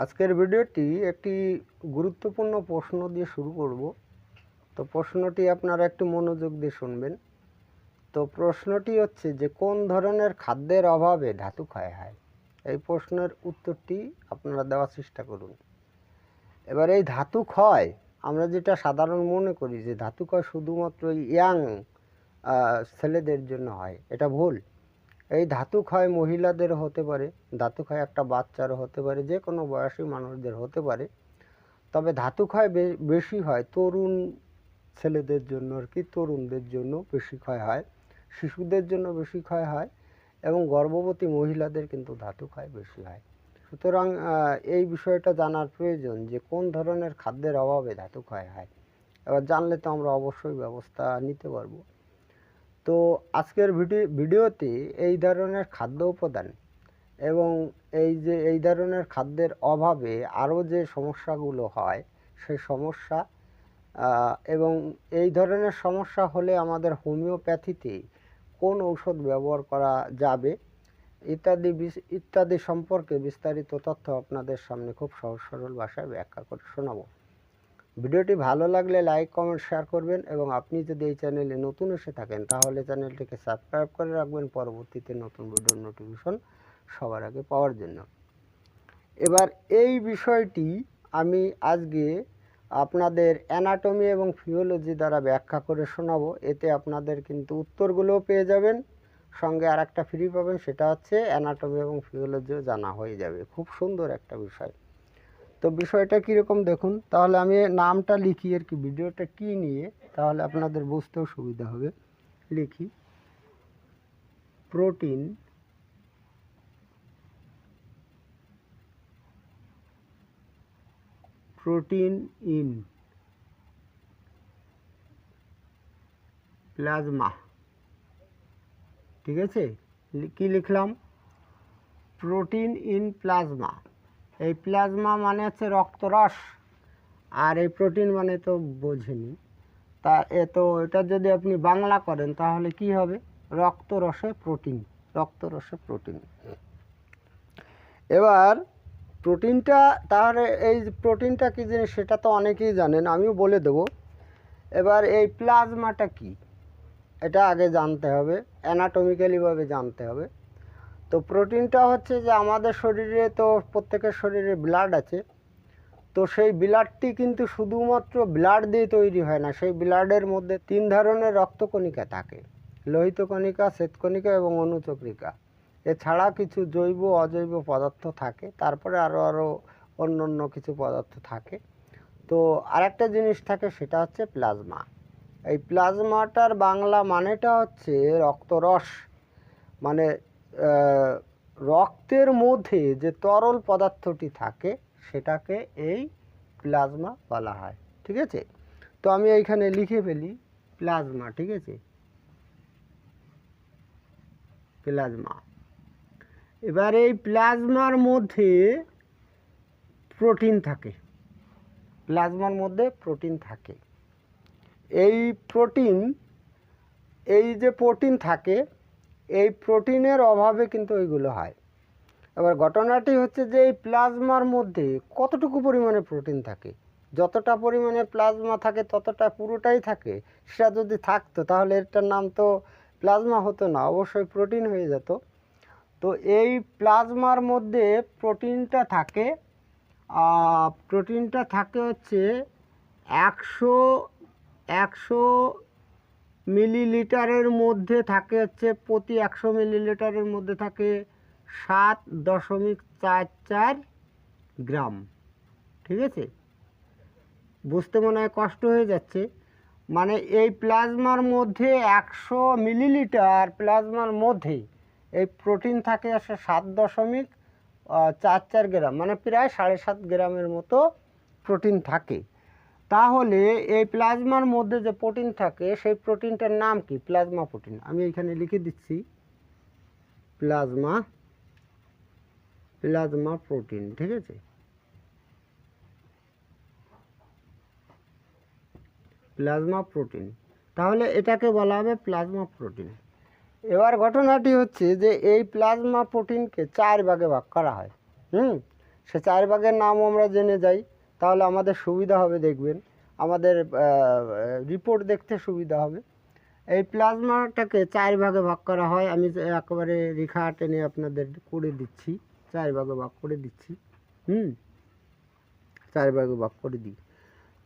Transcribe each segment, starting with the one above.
আজকের ভিডিওটি একটি গুরুত্বপূর্ণ প্রশ্ন দিয়ে শুরু করব। তো প্রশ্নটি আপনারা একটু মনোযোগ দিয়ে শুনবেন। তো প্রশ্নটি হচ্ছে যে, কোন ধরনের খাদ্যের অভাবে ধাতু ক্ষয় হয়? এই প্রশ্নের উত্তরটি আপনারা দেওয়ার চেষ্টা করুন। এবার এই ধাতু ক্ষয়, আমরা যেটা সাধারণ মনে করি যে, ধাতু ক্ষয় শুধুমাত্র ইয়াং ছেলেদের জন্য হয়। এটা ভুল। এই ধাতু ক্ষয় মহিলাদের হতে পারে, ধাতু ক্ষয় একটা বাচ্চারও হতে পারে, যে কোনো বয়সী মানুষদের হতে পারে। তবে ধাতু ক্ষয় বেশি হয় তরুণ ছেলেদের জন্য আর কি, তরুণদের জন্য বেশি ক্ষয় হয়, শিশুদের জন্য বেশি ক্ষয় হয় এবং গর্ভবতী মহিলাদের কিন্তু ধাতু ক্ষয় বেশি হয়। সুতরাং এই বিষয়টা জানার প্রয়োজন যে কোন ধরনের খাদ্যের অভাবে ধাতু ক্ষয় হয়। এবার জানলে তো আমরা অবশ্যই ব্যবস্থা নিতে পারব। তো আজকের ভিডিও ভিডিওতে এই ধরনের খাদ্য উপাদান এবং এই যে, এই ধরনের খাদ্যের অভাবে আরও যে সমস্যাগুলো হয়, সেই সমস্যা এবং এই ধরনের সমস্যা হলে আমাদের হোমিওপ্যাথিতে কোন ঔষধ ব্যবহার করা যাবে ইত্যাদি ইত্যাদি সম্পর্কে বিস্তারিত তথ্য আপনাদের সামনে খুব সহজ সরল ভাষায় ব্যাখ্যা করে শোনাবো। ভিডিওটি ভালো লাগলে লাইক, কমেন্ট, শেয়ার করবেন এবং আপনি যদি এই চ্যানেলে নতুন এসে থাকেন তাহলে চ্যানেলটিকে সাবস্ক্রাইব করে রাখবেন। পরবর্তীতে নতুন ভিডিওর নোটিফিকেশন সবার আগে পাওয়ার জন্য। এবার এই বিষয়টি আমি আজকে আপনাদের অ্যানাটমি এবং ফিওলজি দ্বারা ব্যাখ্যা করে শোনাবো। এতে আপনাদের কিন্তু উত্তরগুলোও পেয়ে যাবেন। সঙ্গে আর একটা ফ্রি পাবেন, সেটা হচ্ছে অ্যানাটমি এবং ফিওলজিও জানা হয়ে যাবে। খুব সুন্দর একটা বিষয়। তো বিষয়টা কীরকম দেখুন, তাহলে আমি নামটা লিখি আর কি, ভিডিওটা কী নিয়ে, তাহলে আপনাদের বুঝতেও সুবিধা হবে। লিখি, প্রোটিন প্রোটিন ইন প্লাজমা, ঠিক আছে? কি লিখলাম? Protein in plasma. এই প্লাজমা মানে হচ্ছে রক্তরস, আর এই প্রোটিন মানে তো বোঝেনি। তা এ তো এটা যদি আপনি বাংলা করেন, তাহলে কি হবে? রক্তরসে প্রোটিন রক্তরসে প্রোটিন। এবার প্রোটিনটা, তাহলে এই প্রোটিনটা কী জিনিস সেটা তো অনেকেই জানেন, আমিও বলে দেব। এবার এই প্লাজমাটা কি? এটা আগে জানতে হবে অ্যানাটমিক্যালিভাবে জানতে হবে। তো প্রোটিনটা হচ্ছে যে আমাদের শরীরে তো প্রত্যেকের শরীরে ব্লাড আছে। তো সেই ব্লাডটি কিন্তু শুধুমাত্র ব্লাড দিয়ে তৈরি হয় না, সেই ব্লাডের মধ্যে তিন ধরনের রক্তকণিকা থাকে। লোহিত কণিকা শ্বেতকণিকা এবং অনুচক্রিকা। এছাড়া কিছু জৈব, অজৈব পদার্থ থাকে, তারপরে আরও আরও অন্য অন্য কিছু পদার্থ থাকে। তো আরেকটা জিনিস থাকে, সেটা হচ্ছে প্লাজমা এই প্লাজমাটার বাংলা মানেটা হচ্ছে রক্তরস। মানে রক্তের মধ্যে যে তরল পদার্থটি থাকে, সেটাকে এই প্লাজমা বলা হয়, ঠিক আছে? তো আমি এইখানে লিখে ফেলি, প্লাজমা, ঠিক আছে? প্লাজমা। এবার এই প্লাজমার মধ্যে প্রোটিন থাকে, প্লাজমার মধ্যে প্রোটিন থাকে। এই প্রোটিন, এই যে প্রোটিন থাকে এই প্রোটিনের অভাবে কিন্তু এইগুলো হয়। এবার ঘটনাটি হচ্ছে যে এই প্লাজমার মধ্যে কতটুকু পরিমাণে প্রোটিন থাকে? যতটা পরিমাণে প্লাজমা থাকে, ততটা পুরোটাই থাকে। সেটা যদি থাকতো, তাহলে এটার নাম তো প্লাজমা হতো না, অবশ্যই প্রোটিন হয়ে যেত। তো এই প্লাজমার মধ্যে প্রোটিনটা থাকে প্রোটিনটা থাকে হচ্ছে একশো একশো মিলিলিটারের মধ্যে থাকে হচ্ছে প্রতি একশো মিলিলিটারের মধ্যে থাকে সাত দশমিক চার চার গ্রাম। ঠিক আছে? বুঝতে মনে হয় কষ্ট হয়ে যাচ্ছে। মানে এই প্লাজমার মধ্যে একশো মিলিলিটার প্লাজমার মধ্যে এই প্রোটিন থাকে আসে সাত দশমিক চার চার গ্রাম। মানে প্রায় সাড়ে সাত গ্রামের মতো প্রোটিন থাকে। তাহলে এই প্লাজমার মধ্যে যে প্রোটিন থাকে, সেই প্রোটিনটার নাম কি? Plasma protein. আমি এখানে লিখে দিচ্ছি। প্লাজমা প্লাজমা প্রোটিন, ঠিক আছে? Plasma protein. তাহলে এটাকে বলা হবে প্লাজমা প্রোটিন। এবার ঘটনাটি হচ্ছে যে এই প্লাজমা প্রোটিনকে চার ভাগে ভাগ করা হয়। হুম? সে চার ভাগের নাম আমরা জেনে যাই। তাহলে আমাদের সুবিধা হবে দেখবেন। আমাদের রিপোর্ট দেখতে সুবিধা হবে। এই প্লাজমাটাকে চার ভাগে ভাগ করা হয়। আমি একেবারে রেখা টেনে আপনাদের করে দিচ্ছি। চার ভাগে ভাগ করে দিচ্ছি। হুম? চার ভাগে ভাগ করে দিই।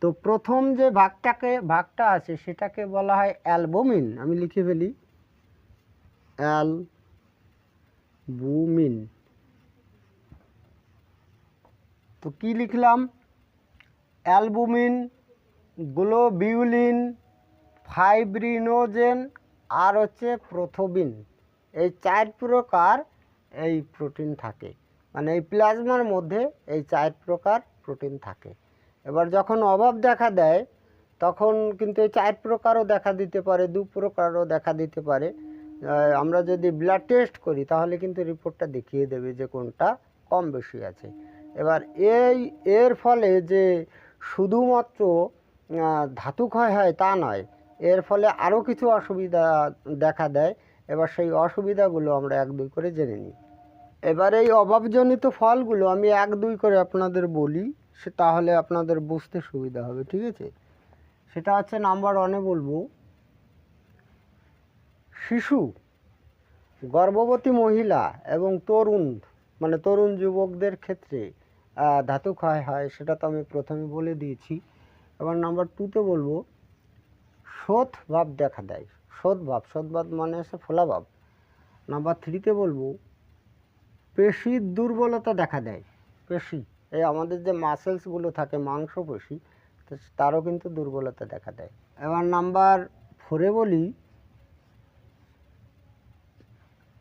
তো প্রথম যে ভাগটাকে, ভাগটা আছে সেটাকে বলা হয় অ্যালবুমিন। আমি লিখে ফেলি। অ্যাল বুমিন তো কি লিখলাম? অ্যালবুমিন, গ্লোবিউলিন, ফাইব্রিনোজেন আর হচ্ছে প্রোথোবিন। এই চার প্রকার এই প্রোটিন থাকে। মানে এই প্লাজমার মধ্যে এই চার প্রকার প্রোটিন থাকে। এবার যখন অভাব দেখা দেয়, তখন কিন্তু এই চার প্রকারও দেখা দিতে পারে, দু প্রকারও দেখা দিতে পারে। আমরা যদি ব্লাড টেস্ট করি, তাহলে কিন্তু রিপোর্টটা দেখিয়ে দেবে যে কোনটা কম বেশি আছে। এবার এই, এর ফলে যে শুধুমাত্র ধাতু ক্ষয় হয় তা নয়, এর ফলে আরও কিছু অসুবিধা দেখা দেয়। এবার সেই অসুবিধাগুলো আমরা এক দুই করে জেনে নিই। এবার এই অভাবজনিত ফলগুলো আমি এক দুই করে আপনাদের বলি, সে তাহলে আপনাদের বুঝতে সুবিধা হবে, ঠিক আছে? সেটা হচ্ছে নাম্বার ওয়ানে বলব, শিশু, গর্ভবতী মহিলা এবং তরুণ মানে তরুণ যুবকদের ক্ষেত্রে ধাতু ক্ষয় হয়, সেটা তো আমি প্রথমে বলে দিয়েছি। এবার নাম্বার টুতে বলব শোধ ভাব দেখা দেয়। শোধ ভাব শোধ ভাব মানে হচ্ছে ফোলা ভাব। নাম্বার থ্রিতে বলব, পেশির দুর্বলতা দেখা দেয়। পেশি, এই আমাদের যে মাসেলসগুলো থাকে, মাংসপেশি, তো তারও কিন্তু দুর্বলতা দেখা দেয়। এবার নাম্বার ফোরে বলি,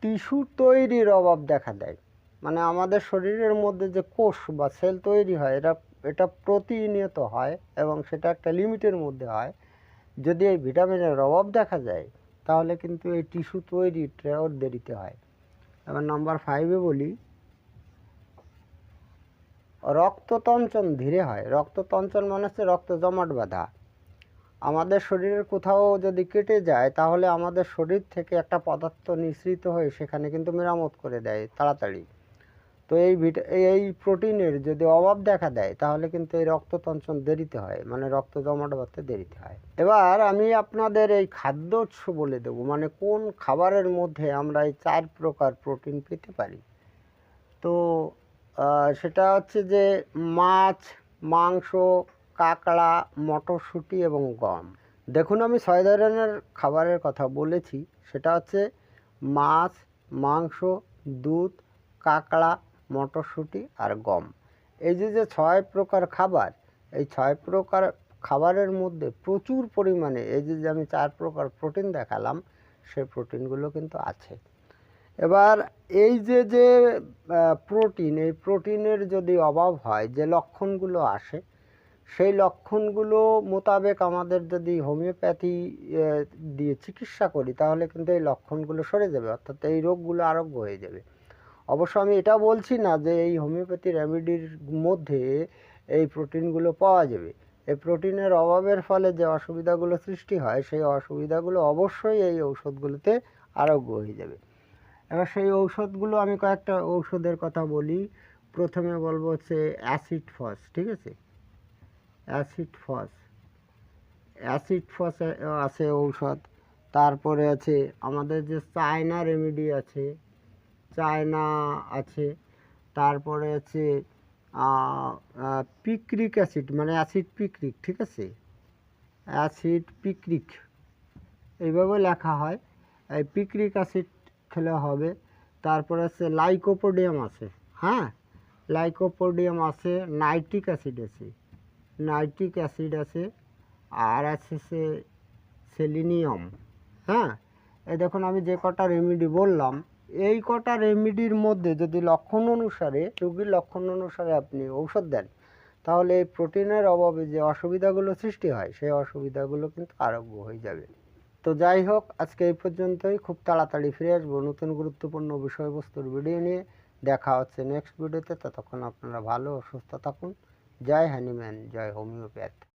টিস্যু তৈরির অভাব দেখা দেয়। মানে আমাদের শরীরের মধ্যে যে কোষ বা সেল তৈরি হয়, এটা এটা প্রতিনিয়ত হয় এবং সেটা একটা লিমিটের মধ্যে হয়। যদি এই ভিটামিনের অভাব দেখা যায়, তাহলে কিন্তু এই টিস্যু তৈরিটাও দেরিতে হয়। এবার নাম্বার ফাইভে বলি, রক্ততঞ্চন ধীরে হয়। রক্ততঞ্চন মানে হচ্ছে রক্ত জমাট বাঁধা। আমাদের শরীরের কোথাও যদি কেটে যায়, তাহলে আমাদের শরীর থেকে একটা পদার্থ নিঃসৃত হয়ে সেখানে কিন্তু মেরামত করে দেয় তাড়াতাড়ি। তো এই ভিটা, এই প্রোটিনের যদি অভাব দেখা দেয়, তাহলে কিন্তু এই রক্ততঞ্চন দেরিতে হয় মানে রক্ত জমাট বাঁধতে দেরিতে হয়। এবার আমি আপনাদের এই খাদ্য উৎস বলে দেবো মানে কোন খাবারের মধ্যে আমরা এই চার প্রকার প্রোটিন পেতে পারি? তো সেটা হচ্ছে যে মাছ, মাংস, কাঁকড়া, মটরশুঁটি এবং গম। দেখুন, আমি ছয় ধরনের খাবারের কথা বলেছি, সেটা হচ্ছে মাছ, মাংস, দুধ, কাঁকড়া মটরশুঁটি আর গম। এই যে যে ছয় প্রকার খাবার, এই ছয় প্রকার খাবারের মধ্যে প্রচুর পরিমাণে এই যে যে আমি চার প্রকার প্রোটিন দেখালাম সেই প্রোটিনগুলো কিন্তু আছে। এবার এই যে যে প্রোটিন, এই প্রোটিনের যদি অভাব হয়, যে লক্ষণগুলো আসে, সেই লক্ষণগুলো মোতাবেক আমাদের যদি হোমিওপ্যাথি দিয়ে চিকিৎসা করি, তাহলে কিন্তু এই লক্ষণগুলো সরে যাবে, অর্থাৎ এই রোগগুলো আরোগ্য হয়ে যাবে। অবশ্য আমি এটা বলছি না যে এই হোমিওপ্যাথি রেমেডির মধ্যে এই প্রোটিনগুলো পাওয়া যাবে। এই প্রোটিনের অভাবের ফলে যে অসুবিধাগুলো সৃষ্টি হয়, সেই অসুবিধাগুলো অবশ্যই এই ঔষধগুলোতে আরোগ্য হয়ে যাবে। এবার সেই ঔষধগুলো আমি কয়েকটা ঔষধের কথা বলি। প্রথমে বলব হচ্ছে অ্যাসিড ফস, ঠিক আছে? অ্যাসিড ফস। অ্যাসিড ফস, আছে ঔষধ। তারপরে আছে আমাদের যে চায়না রেমেডি আছে চায়না আছে, তারপরে আছে পিক্রিক অ্যাসিড মানে অ্যাসিড পিক্রিক, ঠিক আছে? অ্যাসিড পিক্রিক, এইভাবে লেখা হয়। এই পিক্রিক অ্যাসিড খেলে হবে। তারপরে আছে লাইকোপোডিয়াম আছে হ্যাঁ? লাইকোপোডিয়াম আছে, নাইট্রিক অ্যাসিড আছে। নাইট্রিক অ্যাসিড আছে, আর আছে সে সেলিনিয়াম হ্যাঁ? এই দেখুন, আমি যে কটা রেমেডি বললাম এই কটা রেমেডির মধ্যে যদি লক্ষণ অনুসারে রোগীর লক্ষণ অনুসারে আপনি ঔষধ দেন, তাহলে এই প্রোটিনের অভাবে যে অসুবিধাগুলো সৃষ্টি হয়, সেই অসুবিধাগুলো কিন্তু আরোগ্য হয়ে যাবে। তো যাই হোক, আজকে এই পর্যন্তই। খুব তাড়াতাড়ি ফিরে আসব নতুন গুরুত্বপূর্ণ বিষয়বস্তুর ভিডিও নিয়ে। দেখা হচ্ছে নেক্সট ভিডিওতে ততক্ষণ আপনারা ভালো ও সুস্থ থাকুন। জয় হ্যানিম্যান জয় হোমিওপ্যাথ